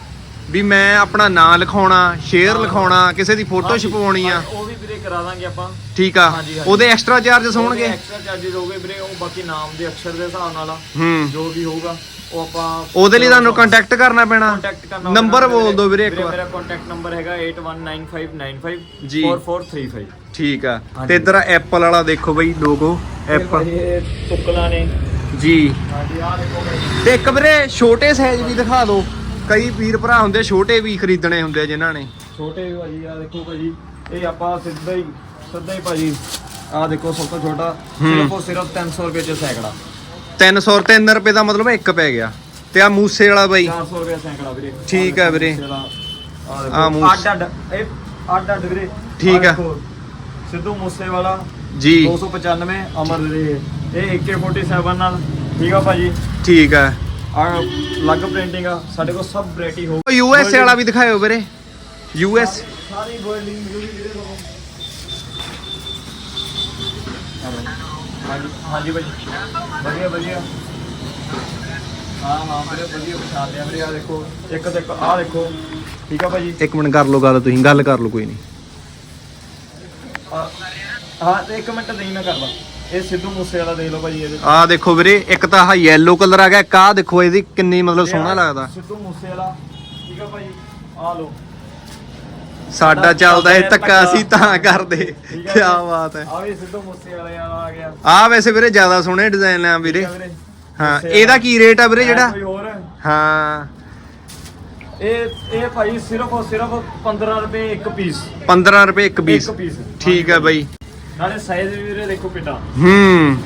ਵੀ ਮੈਂ ਆਪਣਾ ਨਾਮ ਲਿਖਾਉਣਾ ਸ਼ੇਅਰ ਲਿਖਾਉਣਾ ਕਿਸੇ ਦੀ ਫੋਟੋ ਛਪਵਾਉਣੀ ਆ। ਉਹ ਵੀ ਵੀਰੇ ਕਰਾ ਦਾਂਗੇ ਆਪਾਂ। ਠੀਕ ਆ। ਉਹਦੇ ਐਕਸਟਰਾ ਚਾਰजेस ਹੋਣਗੇ? ਐਕਸਟਰਾ ਚਾਰजेस ਹੋਗੇ ਵੀਰੇ ਉਹ ਬਾਕੀ ਨਾਮ ਦੇ ਅਕਸ਼ਰ ਦੇ ਹਿਸਾਬ ਨਾਲ ਜੋ ਵੀ ਹੋਊਗਾ ਉਹ ਆਪਾਂ ਉਹਦੇ ਲਈ ਤੁਹਾਨੂੰ ਕੰਟੈਕਟ ਕਰਨਾ ਪੈਣਾ। ਨੰਬਰ ਬੋਲ ਦਿਓ ਵੀਰੇ ਇੱਕ ਵਾਰ ਮੇਰਾ ਕੰਟੈਕਟ ਨੰਬਰ ਹੈਗਾ 819595 ਠੀਕ ਆ। ਤੇ ਹਾਂਜੀ। ਐਪਲ ਵਾਲਾ ਦੇਖੋ ਬਈ ਲੋਗੋ ਐਪਲ ਇਹ ਟੁਕਲਾ ਨੇ। ਜੀ। ਹਾਂਜੀ ਆ ਦੇਖੋ ਤੇ ਇੱਕ ਵੀਰੇ ਛੋਟੇ ਸਾਈਜ਼ ਵੀ ਦਿਖਾ ਦਿਓ। ਕਈ ਵੀਰ ਭਰਾ ਹੁੰਦੇ ਛੋਟੇ ਵੀ ਖਰੀਦਣੇ ਹੁੰਦੇ ਆ ਜਿਨ੍ਹਾਂ ਨੇ। ਛੋਟੇ ਵੀ ਭਾਜੀ ਆ ਦੇਖੋ ਭਾਜੀ ਇਹ ਆਪਾਂ ਸਿੱਧਾ ਹੀ ਸਿੱਧਾ ਹੀ ਭਾਜੀ ਆ ਦੇਖੋ ਸਭ ਤੋਂ ਛੋਟਾ ਸਿਰਫ ਉਹ ਸਿਰਫ 300 ਰੁਪਏ ਚ ਸੈਂਕੜਾ। 300 ਔਰ 3 ਰੁਪਏ ਦਾ ਮਤਲਬ ਇੱਕ ਪੈ ਗਿਆ। ਤੇ ਆ ਮੂਸੇ ਵਾਲਾ ਬਾਈ। 400 ਰੁਪਏ ਸੈਂਕੜਾ ਵੀਰੇ। ਠੀਕ ਹੈ ਵੀਰੇ। ਆ ਮੂਸ- ਅੱਡ ਅੱਡ ਇਹ ਅੱਡ ਅੱਡ ਵੀਰੇ। ਠੀਕ। ਦੇਖੋ, ਸਿੱਧੂ ਮੂਸੇ ਵਾਲਾ ਜੀ। 295 ਅਮਰ ਦੇ ਇਹ AK47 ਨਾਲ ਠੀਕ ਆ ਭਾਜੀ? ਠੀਕ ਆ। ਆ ਲੱਗ ਪ੍ਰਿੰਟਿੰਗ ਆ ਸਾਡੇ ਕੋਲ ਸਭ ਵੈਰਾਈਟੀ ਹੋ ਯੂ ਐਸ ਵਾਲਾ ਵੀ ਦਿਖਾਇਓ ਵੀਰੇ। ਯੂ ਐਸ ਸਾਰੀ ਗੋਲਡਿੰਗ ਮਿਲੂਗੀ ਵੀਰੇ ਤੁਹਾਨੂੰ ਹਾਂਜੀ ਹਾਂਜੀ ਭਾਜੀ ਵਧੀਆ ਵਧੀਆ। ਹਾਂ ਹਾਂ ਵੀਰੇ ਵਧੀਆ ਪਛਾਣ ਲਿਆ ਵੀਰੇ ਆ ਦੇਖੋ। ਇੱਕ ਤੇ ਆ ਦੇਖੋ। ਠੀਕ ਆ ਭਾਜੀ ਇੱਕ ਮਿੰਟ ਕਰ ਲਓ ਗੱਲ ਤੁਸੀਂ ਗੱਲ ਕਰ ਲਓ ਕੋਈ ਨਹੀਂ। ਹਾਂ ਤੇ ਇੱਕ ਮਿੰਟ ਨਹੀਂ ਮੈਂ ਕਰਦਾ। ਇਹ ਸਿੱਧੂ ਮੂਸੇ ਵਾਲਾ ਦੇਖ ਲਓ ਭਾਜੀ ਇਹਦੇ ਆ ਦੇਖੋ ਵੀਰੇ ਇੱਕ ਤਾਂ ਆਹ ਯੈਲੋ ਕਲਰ ਆ ਗਿਆ ਇੱਕ ਆਹ ਦੇਖੋ ਇਹਦੀ ਕਿੰਨੀ ਮਤਲਬ ਸੋਹਣਾ ਲੱਗਦਾ। ਸਿੱਧੂ ਮੂਸੇ ਵਾਲਾ ਠੀਕ ਆ ਭਾਜੀ ਆ ਲਓ। ਸਾਡਾ ਚੱਲਦਾ ਇਹ ਧੱਕਾ ਅਸੀਂ ਤਾਂ ਕਰਦੇ। ਠੀਕ ਆ ਕੀ। ਬਾਤ ਹੈ। ਆ ਵੀ ਸਿੱਧੂ ਮੂਸੇ ਵਾਲੇ ਵਾਲਾ ਆ ਗਿਆ। ਆ ਵੈਸੇ ਵੀਰੇ ਜ਼ਿਆਦਾ ਸੋਹਣੇ ਡਿਜ਼ਾਈਨ ਆ ਵੀਰੇ। ਠੀਕ ਆ ਵੀਰੇ। ਹਾਂ ਮੂਸੇ ਇਹਦਾ ਵਾਲਾ। ਕੀ ਰੇਟ ਆ ਵੀਰੇ ਜਿਹੜਾ? ਕੋਈ ਹੋਰ? ਹੈ? ਹਾਂ ਇਹ ਇਹ ਭਾਈ ਸਿਰਫ ਔਰ ਸਿਰਫ 15 ਰੁਪਏ ਇੱਕ ਪੀਸ 15 ਰੁਪਏ ਇੱਕ ਪੀਸ ਇੱਕ ਠੀਕ ਹੈ ਬਾਈ। ਨਾਲੇ ਸਾਈਜ਼ ਵੀ ਵੀਰੇ ਦੇਖੋ ਕਿੱਡਾ ਹੂੰ।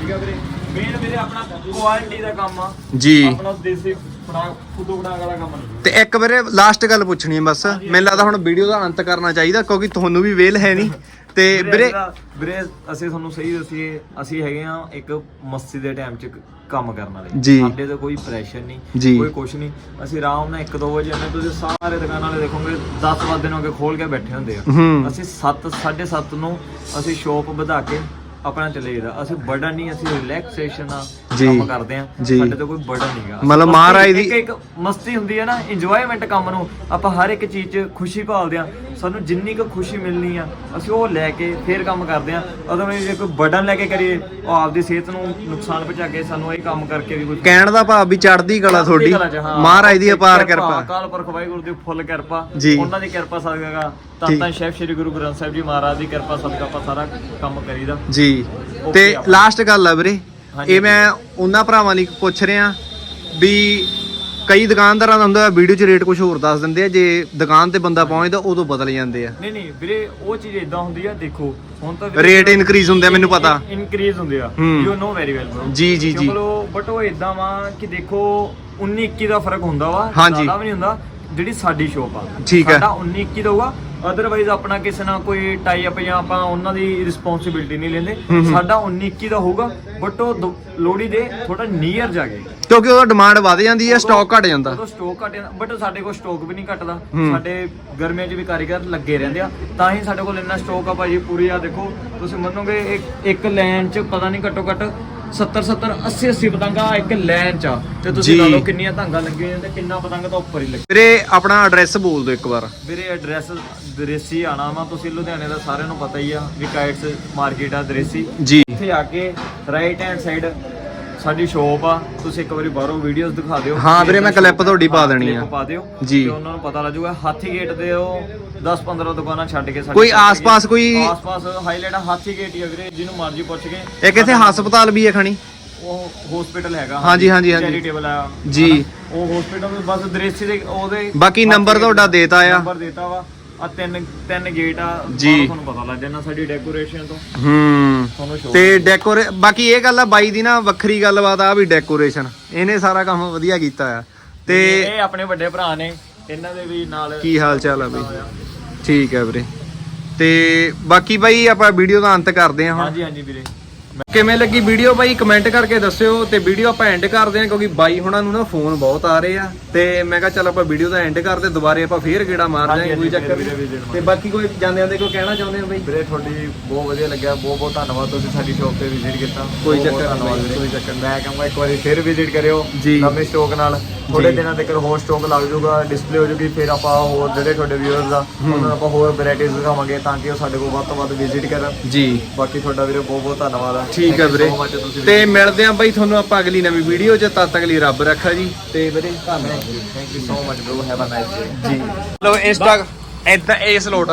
ਠੀਕ ਆ ਵੀਰੇ? ਮੇਨ ਵੀਰੇ ਆਪਣਾ ਕੁਆਲਿਟੀ ਦਾ ਕੰਮ ਆ। ਜੀ। ਆਪਣਾ ਦੇਸੀ ਫੜਾ ਫੁੱਦੂ ਫੜਾ ਵਾਲਾ ਕੰਮ ਨਹੀਂ। ਤੇ ਇੱਕ ਵੀਰੇ ਲਾਸਟ ਗੱਲ ਪੁੱਛਣੀ ਹੈ ਬਸ। ਮੈਨੂੰ ਲੱਗਦਾ ਹੁਣ ਵੀਡੀਓ ਦਾ ਅੰਤ ਕਰਨਾ ਚਾਹੀਦਾ ਕਿਉਂਕਿ ਤੁਹਾਨੂੰ ਵੀ ਵੇਲ ਹੈ ਨਹੀਂ। ਤੇ ਵੀਰੇ ਵੀਰੇ ਅਸੀਂ ਤੁਹਾਨੂੰ ਸਹੀ ਦੱਸੀਏ ਅਸੀਂ ਹੈਗੇ ਆ ਇੱਕ ਮਸਤੀ ਦੇ ਟਾਈਮ 'ਚ ਕੰਮ ਕਰਨ ਵਾਲੇ। ਸਾਡੇ ਤੇ ਕੋਈ ਪ੍ਰੈਸ਼ਰ। ਨਹੀਂ ਕੋਈ ਕੁਛ ਨਹੀਂ ਅਸੀਂ ਆਰਾਮ ਨਾਲ 1-2 ਵਜੇ ਆਉਂਦੇ ਤੁਸੀਂ ਸਾਰੇ ਦੁਕਾਨਾਂ ਵਾਲੇ ਦੇਖੋਗੇ 10 ਵਜੇ ਨੂੰ ਅੱਗੇ ਖੋਲ ਕੇ ਬੈਠੇ ਹੁੰਦੇ ਆ ਅਸੀਂ 7 7:30 ਨੂੰ ਅਸੀਂ ਸ਼ੋਪ ਵਧਾ ਕੇ ਆਪਣਾ ਚਲੇ ਜਾਈਦਾ ਅਸੀਂ ਬਰਡਨ ਨਹੀਂ ਅਸੀਂ ਰਿਲੈਕਸੇਸ਼ਨ ਆ। ਕੰਮ ਕਰਦੇ ਆ। ਸਾਡੇ ਤੇ ਕੋਈ ਬਰਡਨ ਨਹੀਂਗਾ ਮਤਲਬ ਮਹਾਰਾਜ ਦੀ- ਇੱਕ ਇੱਕ ਮਸਤੀ ਹੁੰਦੀ ਹੈ ਨਾ ਇੰਜੋਇਮੈਂਟ ਕੰਮ ਨੂੰ ਆਪਾਂ ਹਰ ਇੱਕ ਚੀਜ਼ 'ਚ ਖੁਸ਼ੀ ਭਾਲਦੇ ਆ ਸਾਨੂੰ ਜਿੰਨੀ ਕੁ ਖੁਸ਼ੀ ਮਿਲਣੀ ਆ ਅਸੀਂ ਉਹ ਲੈ ਕੇ ਫੇਰ ਕੰਮ ਕਰਦੇ ਆ ਅਦਰਵਾਈਜ਼ ਜੇ ਕੋਈ ਬਰਡਨ ਲੈ ਕੇ ਕਰੀਏ ਉਹ ਆਪਦੀ ਸਿਹਤ ਨੂੰ ਨੁਕਸਾਨ ਪਹੁੰਚਾ ਕੇ ਸਾਨੂੰ ਇਹ ਕੰਮ ਕਰਕੇ ਵੀ ਕੁਝ ਕਹਿਣ ਦਾ ਭਾਵ ਵੀ ਚੜ੍ਹਦੀ ਕਲਾ ਤੁਹਾਡੀ। ਮਹਾਰਾਜ ਦੀ ਅਪਾਰ ਕਿਰਪਾ ਅਕਾਲ ਪੁਰਖ ਵਾਹਿਗੁਰੂ ਦੀ ਫੁੱਲ ਕਿਰਪਾ। ਉਹਨਾਂ ਦੀ ਕਿਰਪਾ ਸਦਕਾ। ਤਾਂ। ਤਾਂ ਸ਼ੈਫ ਸ੍ਰੀ ਗੁਰੂ ਗ੍ਰੰਥ ਸਾਹਿਬ ਜੀ ਮਹਾਰਾਜ ਦੀ ਕਿਰਪਾ ਸਦਕਾ ਆਪਾਂ ਸਾਰਾ ਕੰਮ ਕਰੀਦਾ। ਜੀ। Okay ਤੇ। ਲਾਸਟ ਗੱਲ ਆ ਵੀਰੇ। ਇਹ ਮੈਂ ਉਹਨਾਂ ਭਰਾਵਾਂ ਲਈ ਪੁੱਛ ਰਿਹਾ ਵੀ ਕਈ ਦੁਕਾਨਦਾਰਾਂ ਦਾ ਹੁੰਦਾ ਵੀਡੀਓ 'ਚ ਰੇਟ ਕੁਝ ਹੋਰ ਦੱਸ ਦਿੰਦੇ ਆ ਜੇ ਦੁਕਾਨ ਤੇ ਬੰਦਾ ਪਹੁੰਚਦਾ ਉਦੋਂ ਬਦਲ ਜਾਂਦੇ ਆ ਨਹੀਂ ਨਹੀਂ ਵੀਰੇ ਉਹ ਚੀਜ਼ ਇਦਾਂ ਹੁੰਦੀ ਆ ਦੇਖੋ ਹੁਣ ਤਾਂ ਰੇਟ ਇਨਕਰੀਜ਼ ਹੁੰਦੇ ਆ ਮੈਨੂੰ ਪਤਾ ਇਨਕਰੀਜ਼ ਹੁੰਦੇ ਆ। You know very well bro ਜੀ ਜੀ ਜੀ ਚਲੋ ਬਟ ਉਹ ਇਦਾਂ ਵਾ ਕਿ ਦੇਖੋ 19 21 ਦਾ ਫ਼ਰਕ ਹੁੰਦਾ ਵਾ। ਜ਼ਿਆਦਾ ਵੀ ਨਹੀਂ ਹੁੰਦਾ ਜਿਹੜੀ ਸਾਡੀ ਸ਼ੋਪ ਆ। ਸਾਡਾ 19 21 ਦਾ ਹੋਊਗਾ ਅਦਰਵਾਈਜ਼ ਆਪਣਾ ਕਿਸੇ ਨਾਲ ਕੋਈ ਟਾਈ ਅਪ ਜਾਂ ਆਪਾਂ ਉਹਨਾਂ ਦੀ ਰਿਸਪੌਂਸਿਬਿਲਟੀ ਨਹੀਂ ਲੈਂਦੇ। ਸਾਡਾ 19 21 ਦਾ ਹੋਊਗਾ ਬਟ ਉਹ ਦੋ- ਲੋਹੜੀ ਦੇ ਥੋੜਾ ਨੀਅਰ ਜਾ ਕੇ ਕਿਉਂਕਿ ਉਹਦਾ ਡਿਮਾਂਡ ਵਧ ਜਾਂਦੀ ਹੈ ਸਟਾਕ ਘਟ ਜਾਂਦਾ। ਉਦੋਂ ਸਟਾਕ ਘਟ ਜਾਂਦਾ ਬਟ ਸਾਡੇ ਕੋਲ ਸਟਾਕ ਵੀ ਨਹੀਂ ਘਟਦਾ। ਸਾਡੇ ਗਰਮੀਆਂ 'ਚ ਵੀ ਕਾਰੀਗਰ ਲੱਗੇ ਰਹਿੰਦੇ ਆ। ਤਾਂ ਹੀ ਸਾਡੇ ਕੋਲ ਇੰਨਾ ਸਟਾਕ ਆ ਭਾਜੀ ਪੂਰੀ ਆ ਦੇਖੋ ਤੁਸੀਂ ਮੰਨੋਗੇ ਇੱਕ ਇੱਕ ਲਾਈਨ 'ਚ ਪਤਾ ਨਹੀਂ ਘੱਟੋ ਘੱਟ 70 70 80 80 ਪਤੰਗਾ ਇੱਕ ਲਾਈਨ 'ਚ ਆ। ਤੇ ਤੁਸੀਂ। ਲਾ ਲਓ ਕਿੰਨੀਆਂ ਧਾਂਗਾ ਲੱਗੀਆਂ ਹੋਈਆਂ ਤੇ ਕਿੰਨਾ ਪਤੰਗ ਤਾਂ ਉੱਪਰ ਹੀ ਲੱਗੇ ਵੀਰੇ ਆਪਣਾ ਐਡਰੈਸ ਬੋਲ ਦਿਓ ਇੱਕ ਵਾਰ। ਵੀਰੇ ਐਡਰੈਸ ਦਰੇਸੀ ਆਣਾ ਵਾ ਤੁਸੀਂ ਲੁਧਿਆਣੇ ਦਾ ਸਾਰਿਆਂ ਨੂੰ ਪਤਾ ਹੀ ਆ ਵੀ ਕਾਈਟਸ ਮਾਰਕੀਟ ਆ ਦਰੇਸੀ। ਜੀ। ਇੱਥੇ ਆ ਕੇ ਰਾਈਟ ਹੈਂਡ ਸਾਈਡ ਸਾਡੀ ਸ਼ੋਪ ਆ ਤੁਸੀਂ ਇੱਕ ਵਾਰੀ ਬਾਹਰੋਂ ਵੀਡੀਓਜ਼ ਦਿਖਾ ਦਿਓ ਹਾਂ ਵੀਰੇ, ਮੈਂ clip ਤੁਹਾਡੀ ਪਾ ਦੇਣੀ ਆ। ਪਾ ਦਿਓ ਜੀ। ਤੇ ਉਹਨਾਂ ਨੂੰ ਪਤਾ ਲੱਗੂਗਾ ਹਾਥੀ ਗੇਟ ਦੇ ਉਹ 10 15 ਦੁਕਾਨਾਂ ਛੱਡ ਕੇ ਸਾਡੇ ਕੋਈ ਆਸ-ਪਾਸ ਕੋਈ- ਆਸ-ਪਾਸ ਹਾਈਲਾਈਟ ਹਾਥੀ ਗੇਟ ਹੀ ਆ ਵੀਰੇ ਜਿਹਨੂੰ ਮਰਜ਼ੀ ਪੁੱਛ ਕੇ ਇੱਕ ਇੱਥੇ ਹਸਪਤਾਲ ਵੀ ਹੈ ਖਣੀ ਉਹ ਹਸਪੀਟਲ ਹੈਗਾ ਹਾਂਜੀ, ਹਾਂਜੀ, ਹਾਂਜੀ। ਚੈਰੀਟੇਬਲ ਆ ਜੀ। ਉਹ ਹਸਪੀਟਲ ਬਸ ਦ੍ਰਿਸ਼ੀ ਦੇ ਉਹਦੇ ਬਾਕੀ number ਤੁਹਾਡਾ ਦੇਤਾ ਆ। ਨੰਬਰ ਦੇਤਾ ਵਾ ਆ ਤਿੰਨ ਤਿੰਨ ਗੇਟ ਆ। ਜੀ। ਬਾਹਰੋਂ ਤੁਹਾਨੂੰ ਪਤਾ ਲੱਗ ਜਾਣਾ ਸਾਡੀ ਡੈਕੋਰੇਸ਼ਨ ਤੋਂ। ਹੂੰ। ਤੁਹਾਨੂੰ show ਤੇ ਡੈਕੋਰੇ ਬਾਕੀ ਇਹ ਗੱਲ ਆ ਬਾਈ ਦੀ ਨਾ ਵੱਖਰੀ ਗੱਲਬਾਤ ਆ ਵੀ ਡੈਕੋਰੇਸ਼ਨ ਇਹਨੇ ਸਾਰਾ ਕੰਮ ਵਧੀਆ ਕੀਤਾ ਆ। ਤੇ ਇਹ ਆਪਣੇ ਵੱਡੇ ਭਰਾ ਨੇ। ਇਹਨਾਂ ਦੇ ਵੀ ਨਾਲ ਕੀ ਹਾਲ ਚਾਲ ਆ ਬਈ? ਠੀਕ ਹੈ ਵੀਰੇ। ਤੇ ਬਾਕੀ ਬਾਈ ਆਪਾਂ ਵੀਡੀਓ ਦਾ ਅੰਤ ਕਰਦੇ ਹਾਂ ਹੁਣ। ਹਾਂਜੀ ਹਾਂਜੀ ਵੀਰੇ। ਕਿਵੇਂ ਲੱਗੀ ਵੀਡੀਓ ਬਾਈ? ਕਮੈਂਟ ਕਰਕੇ ਦੱਸਿਓ ਤੇ ਵੀਡੀਓ ਆਪਾਂ ਐਂਡ ਕਰਦੇ ਹਾਂ ਕਿਉਂਕਿ ਬਾਈ ਹੁਣਾਂ ਨੂੰ ਨਾ ਫੋਨ ਬਹੁਤ ਆ ਰਹੇ ਆ। ਤੇ ਮੈਂ ਕਿਹਾ ਚੱਲ ਆਪਾਂ ਵੀਡੀਓ ਦਾ ਐਂਡ ਕਰਦੇ ਦੁਬਾਰੇ ਆਪਾਂ ਫੇਰ ਗੇੜਾ ਮਾਰ ਹਾਂਜੀ, ਦਾਂਗੇ ਕੋਈ ਚੱਕਰ ਨਹੀਂ। ਤੇ ਬਾਕੀ ਕੋਈ ਜਾਂਦੇ ਜਾਂਦੇ ਕੋਈ ਕਹਿਣਾ ਚਾਹੁੰਦੇ ਹੋ ਬਾਈ? ਵੀਰੇ ਤੁਹਾਡੀ ਬਹੁਤ ਵਧੀਆ ਲੱਗਿਆ ਬਹੁਤ ਬਹੁਤ ਧੰਨਵਾਦ ਤੁਸੀਂ ਸਾਡੀ ਸ਼ੌਪ ਤੇ ਵਿਜ਼ਿਟ ਕੀਤਾ। ਕੋਈ ਚੱਕਰ ਨਹੀਂ। ਕੋਈ ਚੱਕਰ ਮੈਂ ਕਹਾਂਗਾ ਇੱਕ ਵਾਰੀ ਫਿਰ ਵਿਜ਼ਿਟ ਕਰਿਓ। ਨਵੇਂ ਸਟਾਕ ਨਾਲ। ਥੋੜੇ। ਦਿਨਾਂ ਤੱਕ ਹੋਰ ਸਟਾਕ ਲੱਗ ਜਾਊਗਾ ਡਿਸਪਲੇ ਹੋ ਜੂਗੀ ਫਿਰ ਆਪਾਂ ਹੋਰ ਜਿਹੜੇ ਤੁਹਾਡੇ ਵਿਊਅਰਸ ਆ ਉਹਨਾਂ ਨੂੰ ਆਪਾਂ ਹੋਰ ਵੈਰਾਈਟੀਜ਼ ਦਿਖਾਵਾਂਗੇ ਤਾਂ ਕਿ ਉਹ ਸਾਡੇ ਕੋਲ ਵੱਧ ਤੋਂ ਵੱਧ ਵਿਜ਼ਿਟ ਕਰਨ। ਜੀ। ਬਾਕੀ ਤੁਹਾਡਾ ਵੀਰੇ ਬਹੁਤ ਬਹੁਤ ਧੰਨਵਾਦ ਆ। ਠੀਕ ਹੈ ਵੀਰੇ। ਤੇ ਮਿਲਦੇ ਆਂ ਬਾਈ ਤੁਹਾਨੂੰ ਆਪਾਂ ਅਗਲੀ ਨਵੀਂ ਵੀਡੀਓ 'ਚ ਤਦ ਤੱਕ ਲਈ ਰੱਬ ਰੱਖਾ ਜੀ। ਤੇ ਵੀਰੇ ਧੰਨਵਾਦ thank you so much bro have a nice day ਜੀ। ਲੋ ਇੰਸਟਾ ਇਦਾਂ ਇਸ ਲੋਟ।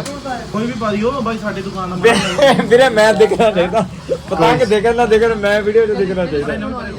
ਕੋਈ ਵੀ ਪਾ ਦਿਓ ਬਾਈ ਸਾਡੀ ਦੁਕਾਨ ਨੰਬਰ ਵੀਰੇ ਮੈਂ ਦੇਖਣਾ ਚਾਹੀਦਾ। ਪਤੰਗ ਦੇਖਣ ਨਾ ਦੇਖਣ ਮੈਂ ਵੀਡੀਓ 'ਚ ਦੇਖਣਾ ਚਾਹੀਦਾ।